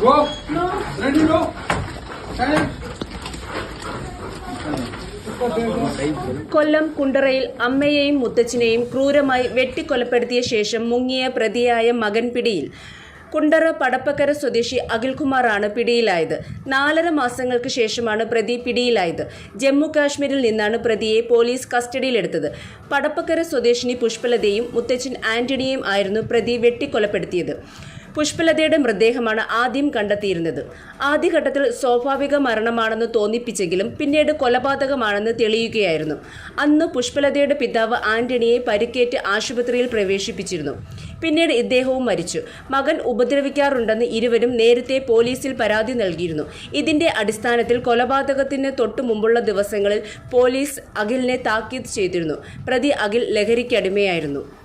Go. No. Ready, go. Time. കൊല്ലം കുണ്ടറയിൽ അമ്മയെയും മുത്തച്ഛനെയും ക്രൂരമായി വെട്ടിക്കൊലപ്പെടുത്തിയ ശേഷം മുങ്ങിയ പ്രതിയായ മകൻ പിടിയിൽ കുണ്ടറ പടപ്പക്കര സ്വദേശി അഖിൽകുമാറാണ് പിടിയിലായത് നാലര മാസങ്ങൾക്ക് ശേഷമാണ് പ്രതി പിടിയിലായത് ജമ്മു കാശ്മീരിൽ നിന്നാണ് പ്രതിയെ പോലീസ് കസ്റ്റഡിയിലെടുത്തത് പടപ്പക്കര സ്വദേശിനി പുഷ്പലതയും മുത്തച്ഛൻ ആന്റണിയും ആയിരുന്നു പ്രതി വെട്ടിക്കൊലപ്പെടുത്തിയത് പുഷ്പലതയുടെ മൃതദേഹമാണ് ആദ്യം കണ്ടെത്തിയിരുന്നത്. ആദ്യഘട്ടത്തിൽ സ്വാഭാവിക മരണമാണെന്ന് തോന്നിപ്പിച്ചെങ്കിലും പിന്നീട് കൊലപാതകമാണെന്ന് തെളിയുകയായിരുന്നു. അന്ന് പുഷ്പലതയുടെ പിതാവ് ആന്റണിയെ പരിക്കേറ്റ് ആശുപത്രിയിൽ പ്രവേശിപ്പിച്ചിരുന്നു. പിന്നീട് ഇദ്ദേഹവും മരിച്ചു. മകൻ ഉപദ്രവിക്കാറുണ്ടെന്ന് ഇരുവരും നേരത്തെ പോലീസിൽ പരാതി നൽകിയിരുന്നു. ഇതിന്റെ അടിസ്ഥാനത്തിൽ കൊലപാതകത്തിന് തൊട്ടു മുമ്പുള്ള ദിവസങ്ങളിൽ പോലീസ് അഖിലിനെ താക്കീത് ചെയ്തിരുന്നു. പ്രതി അഖിൽ ലഹരിക്കടിമയായിരുന്നു